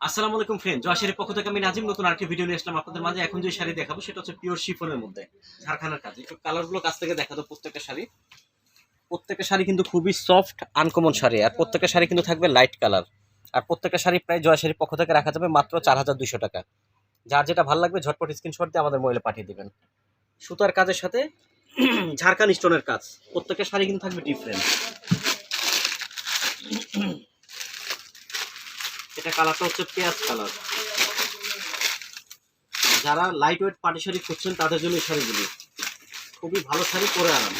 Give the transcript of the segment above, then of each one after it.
আসসালামু আলাইকুম ফ্রেন্ড জয়শাড়ির পক্ষ থেকে আমি নাজিম, নতুন আরেকটি ভিডিও নিয়ে আসলাম আপনাদের মাঝে। এখন যে শাড়ি দেখাবো, সেটা হচ্ছে পিওর শিফনের মধ্যে ঝাড়খানার কাজ। একটু কালারগুলো কাছ থেকে দেখাতো প্রত্যেকটা শাড়ি। প্রত্যেকটা শাড়ি কিন্তু খুবই সফট আনকমন শাড়ি, আর প্রত্যেকটা শাড়ি কিন্তু থাকবে লাইট কালার আর প্রত্যেকটা শাড়ি প্রায় জয়শাড়ির পক্ষ থেকে রাখা যাবে মাত্র চার হাজার দুইশো টাকা। যার যেটা ভালো লাগবে, ঝটপট স্ক্রিনশট দিয়ে আমাদের মোবাইলে পাঠিয়ে দেবেন। সুতার কাজের সাথে ঝাড়খান স্টোনের কাজ, প্রত্যেকটা শাড়ি কিন্তু থাকবে ডিফারেন্ট এটা কালারটা হচ্ছে পেঁয়াজ কালার। যারা লাইট ওয়েট পাটি শাড়ি খুঁজছেন, তাদের জন্য এই শাড়িগুলি। খুবই ভালো শাড়ি, পরে আরাম।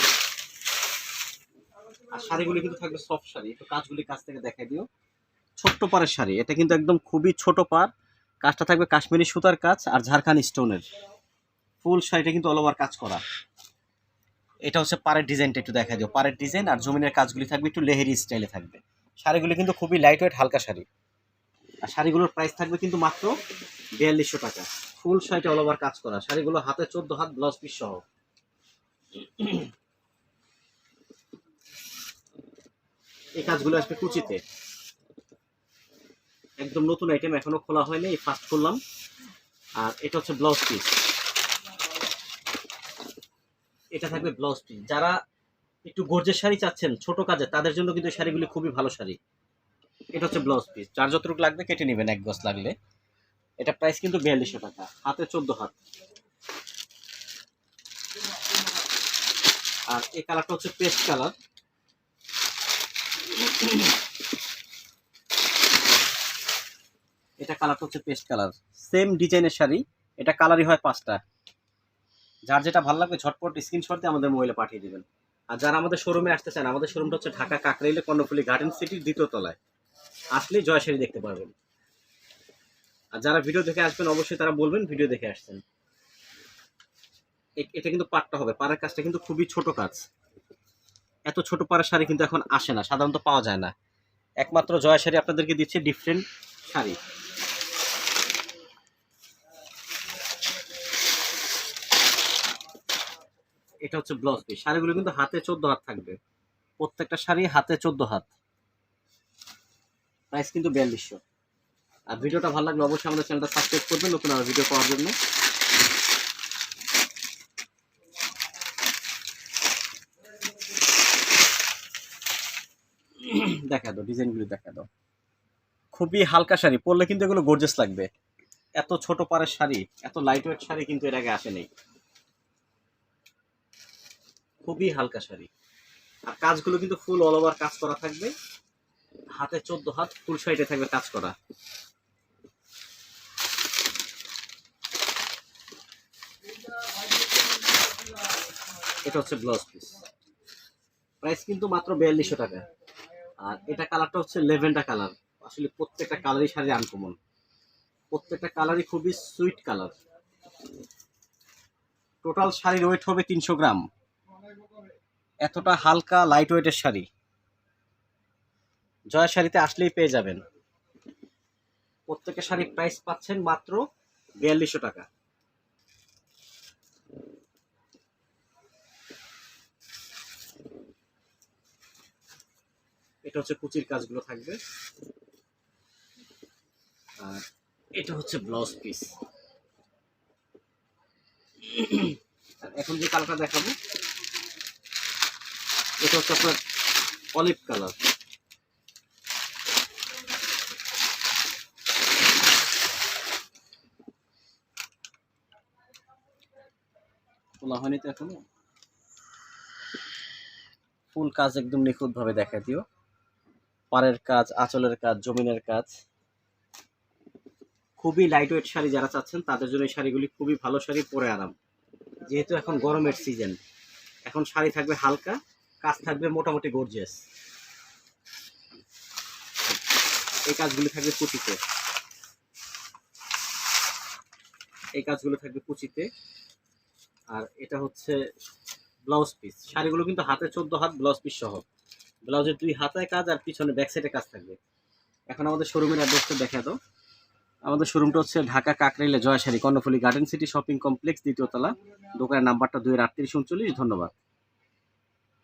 আর শাড়িগুলি কিন্তু থাকবে সফট শাড়ি। একটু কাজগুলি কাছ থেকে দেখাই দিও। ছোট্ট পাড়ের শাড়ি। এটা কিন্তু একদম খুবই ছোট পাড়। কাজটা থাকবে কাশ্মীরি সুতার কাজ আর ঝাড়খান স্টোনের ফুল শাড়িটা কিন্তু অল ওভার কাজ করা। এটা হচ্ছে পাড়ের ডিজাইনটা একটু দেখা দিও। পাড়ের ডিজাইন আর জমিনের কাজগুলি থাকবে একটু লেহেরি স্টাইলে থাকবে। শাড়িগুলি কিন্তু খুবই লাইট ওয়েট হালকা শাড়ি। আর শাড়িগুলোর প্রাইস থাকবে কিন্তু মাত্র বিয়াল্লিশশো টাকা। ফুল শাড়িটা অল ওভার কাজ করা। শাড়িগুলো হাতে চোদ্দ হাত ব্লাউজ পিস সহ। এই কাজগুলো আসবে কুচিতে। একদম নতুন আইটেম এখনও খোলা হয়নি, এই ফার্স্ট করলাম আর এটা হচ্ছে ব্লাউজ পিস এটা থাকবে ব্লাউজ পিস যারা একটু গর্জের শাড়ি চাচ্ছেন, ছোট কাজে, তাদের জন্য কিন্তু শাড়িগুলি খুবই ভালো শাড়ি। এটা হচ্ছে ব্লাউজ পিস যার যতটুকু লাগবে কেটে নেবেন এক গজ লাগলে। এটা প্রাইস কিন্তু বিয়াল্লিশশো টাকা। হাতে চোদ্দ হাত। আর এই কালারটা হচ্ছে পেস্ট কালার এটা কালারটা হচ্ছে পেস্ট কালার সেম ডিজাইনের শাড়ি। এটা কালারই হয় পাঁচটা। যার যেটা ভালো লাগবে ঝটপট স্ক্রিনশট দিয়ে আমাদের মোবাইলে পাঠিয়ে দিবেন। আর যারা আমাদের শোরুমে আসতে চান, আমাদের শোরুমটা হচ্ছে ঢাকা কাকরাইলে কর্ণফুলি গার্ডেন সিটির দ্বিতীয় তলায়। আসলেই জয়শাড়ি দেখতে পারবেন। আর যারা ভিডিও দেখে আসবেন, অবশ্যই তারা বলবেন ভিডিও দেখে আসছেন। এটা কিন্তু পাটটা হবে। পাড়ের কাজটা কিন্তু খুবই ছোট কাজ। এত ছোট পাড়ার শাড়ি কিন্তু এখন আসে না, সাধারণত পাওয়া যায় না। একমাত্র জয় শাড়ি আপনাদেরকে দিচ্ছে ডিফারেন্ট শাড়ি। এটা হচ্ছে ব্লাউজ পিস শাড়িগুলো কিন্তু হাতে চোদ্দ হাত থাকবে। প্রত্যেকটা শাড়ি হাতে চোদ্দ হাত। প্রাইস কিন্তু বিয়াল্লিশশো। আর ভিডিওটা ভালো লাগলে অবশ্যই আমাদের চ্যানেলটা সাবস্ক্রাইব করবেন নতুন আর ভিডিও পাওয়ার জন্য। দেখা দাও, ডিজাইনগুলো দেখা দাও। খুবই হালকা শাড়ি, পরলে কিন্তু এগুলো গর্জেস লাগবে। এত ছোট পাড়ের শাড়ি, এত লাইট ওয়েট শাড়ি কিন্তু এর আগে আসেনি। খুবই হালকা শাড়ি। আর কাজগুলো কিন্তু ফুল অল ওভার কাজ করা থাকবে। হাতে চোদ্দ হাত ফুল সাইডে থাকবে কাজ করা। এটা হচ্ছে ব্লাউজ পিস প্রাইস কিন্তু মাত্র বিয়াল্লিশশো টাকা। আর এটা কালারটা হচ্ছে লেভেন্ডা কালার আসলে প্রত্যেকটা কালারই শাড়ি আনকমন প্রত্যেকটা কালারই খুবই সুইট কালার টোটাল শাড়ির ওয়েট হবে তিনশো গ্রাম। এতটা হালকা লাইট ওয়েটের শাড়ি। জয়া শাড়িতে আসলেই পেয়ে যাবেন। প্রত্যেকটা শাড়ির প্রাইস পাচ্ছেন মাত্র বিয়াল্লিশশো টাকা। এটা হচ্ছে কুচির কাজগুলো থাকবে। আর এটা হচ্ছে ব্লাউজ পিস এখন যে কালারটা দেখাবো, এটা হচ্ছে আপনার অলিভ কালার খোলা হয়নি তো এখনও? ফুল কাজ একদম নিখুঁত ভাবে দেখা দিও। পাড়ের কাজ, আঁচলের কাজ, জমিনের কাজ। খুবই লাইট ওয়েট শাড়ি যারা চাচ্ছেন, তাদের জন্য এই শাড়িগুলি খুবই ভালো শাড়ি পরে আরাম। যেহেতু এখন গরমের সিজন এখন শাড়ি থাকবে হালকা, কাজ থাকবে মোটামুটি গর্জিয়াস এই কাজগুলি থাকবে কুচিতে। এই কাজগুলো থাকবে কুচিতে। আর এটা হচ্ছে ব্লাউজ পিস শাড়িগুলো কিন্তু হাতে চোদ্দ হাত ব্লাউজ পিস সহ। ব্লাউজের দুই হাতায় কাজ আর পিছনে ব্যাক সাইডে কাজ থাকবে। এখন আমাদের শোরুমের অ্যাড্রেসটা দেখা দাও। আমাদের শোরুমটা হচ্ছে Dhaka কাকরাইলে Joy Sari, Karnaphuli garden city shopping complex দ্বিতীয়তলা দোকানের নাম্বারটা দুই আটত্রিশ উনচল্লিশ। ধন্যবাদ।